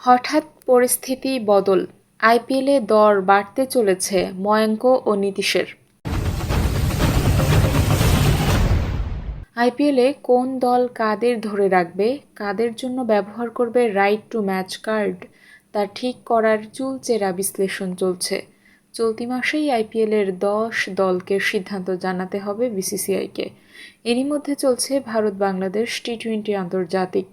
হঠাৎ পরিস্থিতি বদল। আইপিএলে দর বাড়তে চলেছে ময়ঙ্ক ও নীতিশের। আইপিএলে কোন দল কাদের ধরে রাখবে, কাদের জন্য ব্যবহার করবে রাইট টু ম্যাচ কার্ড তা ঠিক করার চুলচেরা বিশ্লেষণ চলছে। চলতি মাসেই আইপিএলের দশ দলকে সিদ্ধান্ত জানাতে হবে বিসিসিআইকে। এরই মধ্যে চলছে ভারত বাংলাদেশ টি টোয়েন্টি আন্তর্জাতিক।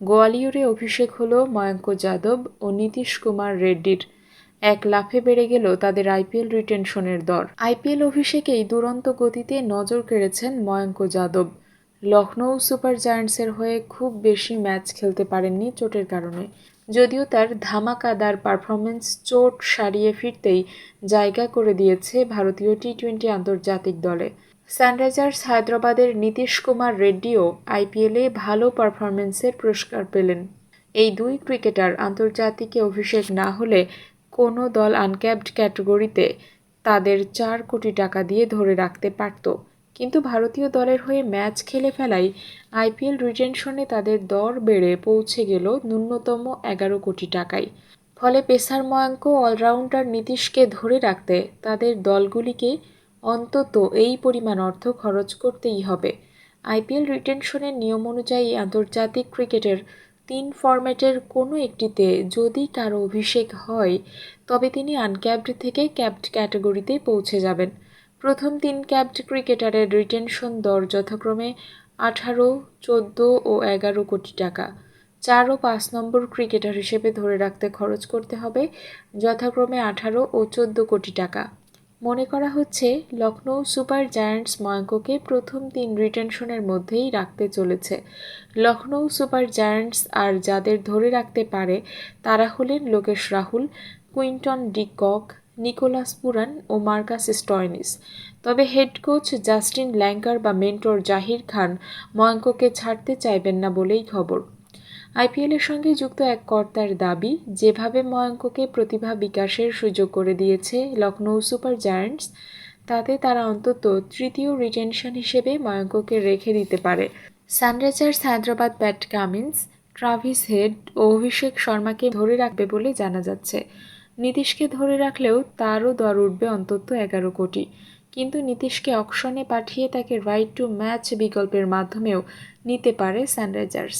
গোয়ালিয়রে অভিষেক হল ময়ঙ্ক যাদব ও নীতিশ কুমার রেড্ডির। এক লাফে বেড়ে গেল তাদের আইপিএল রিটেনশনের দর। আইপিএল অভিষেকেই দুরন্ত গতিতে নজর কেড়েছেন ময়ঙ্ক যাদব। লখনৌ সুপার জায়ান্টসের হয়ে খুব বেশি ম্যাচ খেলতে পারেননি চোটের কারণে। যদিও তার ধামাকাদার পারফরমেন্স চোট সারিয়ে ফিরতেই জায়গা করে দিয়েছে ভারতীয় টি টোয়েন্টি আন্তর্জাতিক দলে। সানরাইজার্স হায়দ্রাবাদের নীতিশ কুমার রেড্ডিও আইপিএলে ভালো পারফরমেন্সের পুরস্কার পেলেন। এই দুই ক্রিকেটার আন্তর্জাতিকে অভিষেক না হলে কোনো দল আনক্যাপড ক্যাটাগরিতে তাদের চার কোটি টাকা দিয়ে ধরে রাখতে পারত। কিন্তু ভারতীয় দলের হয়ে ম্যাচ খেলে ফেলায় আইপিএল রিটেনশনে তাদের দর বেড়ে পৌঁছে গেল ন্যূনতম এগারো কোটি টাকায়। ফলে পেসার ময়াঙ্ক অলরাউন্ডার নীতিশকে ধরে রাখতে তাদের দলগুলিকে অন্তত এই পরিমাণ অর্থ খরচ করতেই হবে। আইপিএল রিটেনশনের নিয়ম অনুযায়ী আন্তর্জাতিক ক্রিকেটের তিন ফরম্যাটের কোনো একটিতে যদি কারও অভিষেক হয়, তবে তিনি আনক্যাপড থেকে ক্যাপড ক্যাটাগরিতে পৌঁছে যাবেন। প্রথম তিন ক্যাপড ক্রিকেটারের রিটেনশন দর যথাক্রমে আঠারো, চোদ্দ ও এগারো কোটি টাকা। চার ও পাঁচ নম্বর ক্রিকেটার হিসেবে ধরে রাখতে খরচ করতে হবে যথাক্রমে আঠারো ও চোদ্দ কোটি টাকা। মনে করা হচ্ছে লখনৌ সুপার জায়ান্টস ময়ঙ্ককে প্রথম তিন রিটেনশনের মধ্যেই রাখতে চলেছে। লখনৌ সুপার জায়ান্টস আর যাদের ধরে রাখতে পারে, তারা হলেন Lokesh Rahul, Quinton de Kock Nicholas Pooran ও মার্কাস স্টয়নিস। তবে হেড কোচ জাস্টিন ল্যাঙ্কার বা মেন্টর জাহির খান ময়ঙ্ককে ছাড়তে চাইবেন না বলেই খবর। আইপিএলের সঙ্গে যুক্ত এক কর্তার দাবি, যেভাবে ময়ঙ্ককে প্রতিভা বিকাশের সুযোগ করে দিয়েছে লখনৌ সুপার জায়ান্টস, তাতে তারা অন্তত তৃতীয় রিটেনশন হিসেবে ময়ঙ্ককে রেখে দিতে পারে। Sunrisers Hyderabad Pat Cummins, Travis Head ও অভিষেক শর্মাকে ধরে রাখবে বলে জানা যাচ্ছে। নীতিশকে ধরে রাখলেও তারও দর উঠবে অন্তত এগারো কোটি। কিন্তু নীতিশকে অকশনে পাঠিয়ে তাকে রাইট টু ম্যাচ বিকল্পের মাধ্যমেও নিতে পারে সানরাইজার্স